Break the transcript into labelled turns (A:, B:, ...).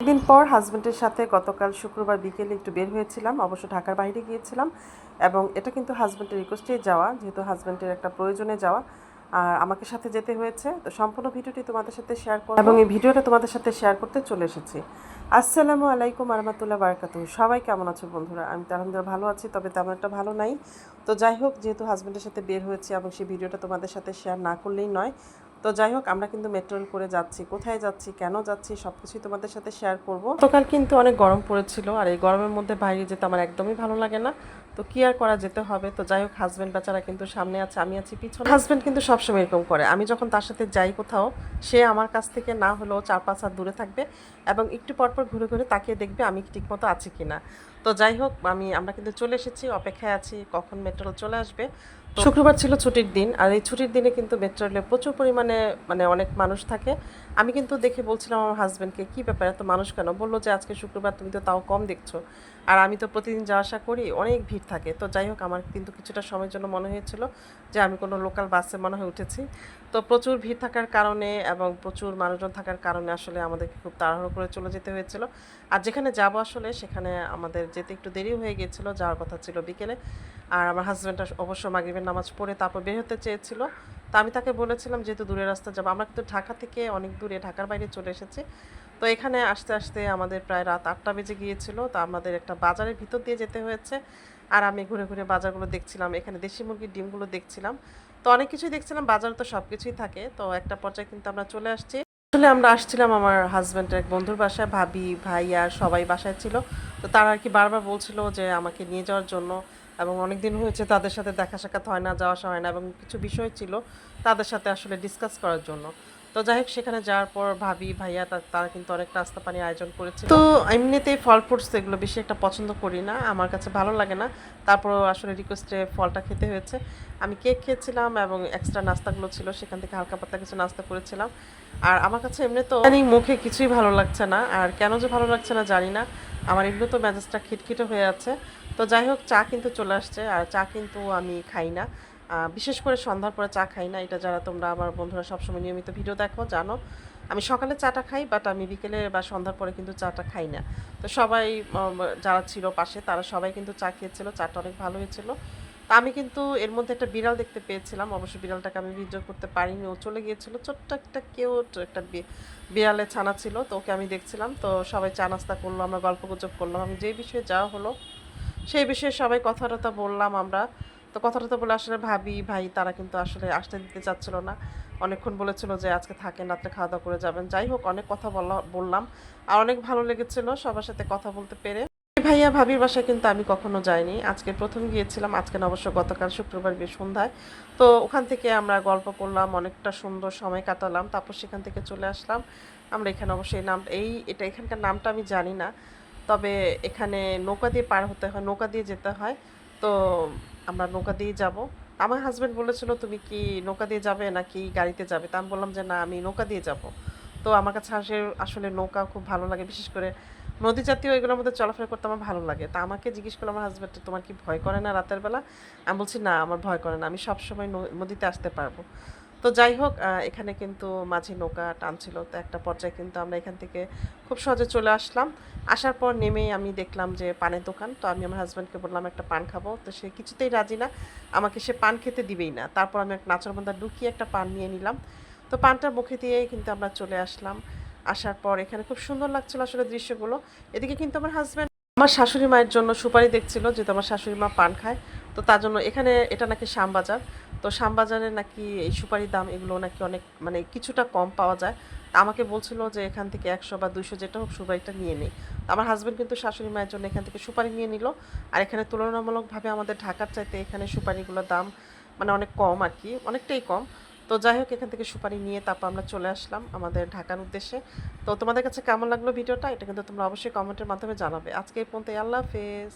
A: দিন পর হাজব্যান্ডের সাথে গতকাল শুক্রবার বিকেলে একটু বের হয়েছিলাম, অবশ্য ঢাকার বাইরে গিয়েছিলাম এবং এটা কিন্তু হাজব্যান্ডের রিকোয়েস্টেই যাওয়া, যেহেতু হাজব্যান্ডের একটা প্রয়োজনে যাওয়া, আর আমাকে সাথে যেতে হয়েছে। তো সম্পূর্ণ ভিডিওটি তোমাদের সাথে শেয়ার করব এবং এই ভিডিওটা তোমাদের সাথে শেয়ার করতে চলে এসেছি। আসসালামু আলাইকুম আরহামতুল্লাহ বারাকাতু সবাই কেমন আছো বন্ধুরা? আমি তো আলহামদুলিল্লাহ ভালো আছি, তবে তেমন একটা ভালো নাই। তো যাই হোক, যেহেতু হাজব্যান্ডের সাথে বের হয়েছি এবং সেই ভিডিওটা তোমাদের সাথে শেয়ার না করলেই নয় তো যাই হোক, আমরা কিন্তু মেট্রো রেল করে যাচ্ছি। কোথায় যাচ্ছি, কেন যাচ্ছি সব কিছুই তোমাদের সাথে শেয়ার করব। গতকাল কিন্তু অনেক গরম পড়েছিল আর এই গরমের মধ্যে বাইরে যেতে আমার একদমই ভালো লাগে না। তো কি আর করা যেতে হবে? তো যাই হোক হাজব্যান্ড বেচারা কিন্তু সামনে আছে, আমি আছি পিছনে। হাজব্যান্ড কিন্তু সবসময় এরকম করে। আমি যখন তার সাথে যাই কোথাও, সে আমার কাছ থেকে না হলেও চার পাঁচ হাত দূরে থাকবে এবং একটু পরপর ঘুরে ঘুরে তাকিয়ে দেখবে আমি ঠিকমতো আছি কিনা। তো যাই হোক, আমি, আমরা কিন্তু চলে এসেছি, অপেক্ষায় আছি কখন মেট্রো চলে আসবে। শুক্রবার ছিল ছুটির দিন, আর এই ছুটির দিনে কিন্তু মেট্রো রেলে প্রচুর পরিমাণে মানে অনেক মানুষ থাকে। আমি কিন্তু দেখে বলছিলাম আমার হাজব্যান্ডকে কী ব্যাপার, এত মানুষ কেন? বলল যে, আজকে শুক্রবার তুমি তো তাও কম দেখছ। আর আমি তো প্রতিদিন যাওয়া আসা করি, অনেক ভিড় থাকে। তো যাই হোক, আমার কিন্তু কিছুটা সময়ের জন্য মনে হয়েছিল যে, আমি কোনো লোকাল বাসে মনে হয় উঠেছি। তো প্রচুর ভিড় থাকার কারণে এবং প্রচুর মানুষজন থাকার কারণে আসলে আমাদেরকে খুব তাড়াহুড়ো করে চলে যেতে হয়েছিল। আর যেখানে যাব আসলে, সেখানে আমাদের যেতে একটু দেরি হয়ে গিয়েছিল, যাওয়ার কথা ছিল বিকেলে। আর আমার হাজব্যান্ডটা অবশ্য মাগরিবের নামাজ পড়ে তারপর বের হতে চেয়েছিল। তো আমি তাকে বলেছিলাম যেহেতু দূরের রাস্তা যাব, আমরা কিন্তু ঢাকা থেকে অনেক দূরে, ঢাকার বাইরে চলে এসেছি। তো এখানে আসতে আসতে আমাদের প্রায় রাত আটটা বেজে গিয়েছিল। তো আমাদের একটা বাজারের ভিতর দিয়ে যেতে হয়েছে। আর আমি ঘুরে ঘুরে বাজারগুলো দেখছিলাম, এখানে দেশি মুরগির ডিমগুলো দেখছিলাম। তো অনেক কিছুই দেখছিলাম, বাজারে তো সব কিছুই থাকে। তো একটা পর্যায়ে কিন্তু আমরা চলে আসছি। আসলে আমরা আসছিলাম আমার হাজব্যান্ডের এক বন্ধুর বাসায়, ভাবি, ভাইয়া সবাই বাসায় ছিল। তো তারা আর কি বারবার বলছিল যে আমাকে নিয়ে যাওয়ার জন্য। এবং অনেক দিন হয়েছে তাদের সাথে দেখা সাক্ষাৎ হয় না, যাওয়া আসা হয় না, এবং কিছু বিষয় ছিল তাদের সাথে আসলে ডিসকাস করার জন্য। তো যাই হোক সেখানে যাওয়ার পর ভাবি ভাইয়া তারা কিন্তু অনেক নাস্তা পানি আয়োজন করেছে তো এমনিতে ফল ফ্রুটস এগুলো বেশি একটা পছন্দ করি না আমার কাছে ভালো লাগে না। তারপর আসলে রিকোয়েস্টে ফলটা খেতে হয়েছে। আমি কেক খেয়েছিলাম এবং এক্সট্রা নাস্তাগুলো ছিল সেখান থেকে হালকা পাতলা কিছু নাস্তা করেছিলাম। আর আমার কাছে এমনি তো জানি মুখে কিছুই ভালো লাগছে না আর কেন যে ভালো লাগছে না জানি না। আমার এমনি তো মেজাজটা খিটখিটে হয়ে আছে। তো যাই হোক চা কিন্তু চলে আসছে আর চা কিন্তু আমি খাই না। বিশেষ করে সন্ধ্যার পরে চা খাই না, এটা যারা তোমরা আমার বন্ধুরা সবসময় নিয়মিত ভিডিও দেখো, জানো। আমি সকালে চাটা খাই বাট আমি বিকেলে বা সন্ধ্যার পরে কিন্তু চাটা খাই না। তো সবাই যারা ছিল পাশে, তারা সবাই কিন্তু চা খেয়েছিল, চাটা অনেক ভালো হয়েছিল। তা আমি কিন্তু এর মধ্যে একটা বিড়াল দেখতে পেয়েছিলাম, অবশ্য বিড়ালটাকে আমি ভিডিও করতে পারিনি, ও চলে গিয়েছিল। ছোট্ট একটা কেউ একটা বিড়ালে ছানা ছিল, তো ওকে আমি দেখছিলাম। তো সবাই চা নাস্তা করল, আমরা গল্প গুজব করলাম। আমি যে বিষয়ে যাওয়া হলো, সেই বিষয়ে সবাই কথা টথা বললাম আমরা। তো কথা টথা বলে আসলে ভাবি, ভাই তারা কিন্তু আসলে আসতে দিতে চাচ্ছিল না। অনেকক্ষণ বলেছিল যে আজকে থাকেন, রাত্রে খাওয়া দাওয়া করে যাবেন। যাই হোক, অনেক কথা বলা, বললাম। আর অনেক ভালো লেগেছিল সবার সাথে কথা বলতে পেরে। ভাইয়া ভাবির বাসায় কিন্তু আমি কখনো যাইনি। আজকে প্রথম গিয়েছিলাম, আজকে অবশ্য গতকাল শুক্রবার সন্ধ্যায় তো ওখান থেকে আমরা গল্প করলাম, অনেকটা সুন্দর সময় কাটালাম, তারপর সেখান থেকে চলে আসলাম। আমরা এখানে অবশ্যই নাম, এই, এটা এখানকার নামটা আমি জানি না। তবে এখানে নৌকা দিয়ে পার হতে হয়, নৌকা দিয়ে যেতে হয়। তো আমরা নৌকা দিয়ে যাব। আমার হাজব্যান্ড বলেছিল, তুমি কি নৌকা দিয়ে যাবে নাকি গাড়িতে যাবে? তা আমি বললাম যে, না, আমি নৌকা দিয়ে যাব। তো আমার কাছে আসে, আসলে নৌকা খুব ভালো লাগে, বিশেষ করে নদী জাতীয় এগুলোর মধ্যে চলাফেরা করতে আমার ভালো লাগে। তা আমাকে জিজ্ঞেস করল, আমার হাজব্যান্ড তোমার কি ভয় করে না রাতের বেলা? আমি বলছি, না, আমার ভয় করে না, আমি সবসময় নদীতে আসতে পারব। তো যাই হোক এখানে কিন্তু মাঝে নৌকা টানছিল। তো একটা পর্যায়ে কিন্তু আমরা এখান থেকে খুব সহজে চলে আসলাম। আসার পর নেমেই আমি দেখলাম যে পানের দোকান। তো আমি আমার হাজব্যান্ডকে বললাম, একটা পান খাব। তো সে কিছুতেই রাজি না। আমাকে সে পান খেতে দিবেই না। তারপর আমি একটা নাচরবন্ধা ঢুকিয়ে একটা পান নিয়ে নিলাম। তো পানটা মুখে দিয়ে কিন্তু আমরা চলে আসলাম। আসার পর এখানে খুব সুন্দর লাগছিল আসলে দৃশ্যগুলো। এদিকে কিন্তু আমার হাজব্যান্ড আমার শাশুড়ি মায়ের জন্য সুপারি দেখছিল, যেহেতু আমার শাশুড়ি মা পান খায়। তো তার জন্য এখানে এটা নাকি শ্যামবাজার। তো শ্যামবাজারে নাকি এই সুপারির দাম এগুলো নাকি অনেক মানে কিছুটা কম পাওয়া যায়। আমাকে বলছিল যে এখান থেকে একশো বা দুইশো যেটা হোক সুপারিটা নিয়ে নেই। আমার হাজব্যান্ড কিন্তু শাশুড়ি মায়ের জন্য এখান থেকে সুপারি নিয়ে নিল। আর এখানে তুলনামূলকভাবে আমাদের ঢাকার চাইতে এখানে সুপারিগুলোর দাম মানে অনেক কম আর কি, অনেকটাই কম। তো যাই হোক, এখান থেকে সুপারি নিয়ে তারপর আমরা চলে আসলাম আমাদের ঢাকার উদ্দেশ্যে। তো তোমাদের কাছে কেমন লাগল ভিডিওটা? এটা কিন্তু তোমরা অবশ্যই কমেন্টের মাধ্যমে জানাবে। আজকে এই পর্যন্ত আল্লাহ হাফেজ।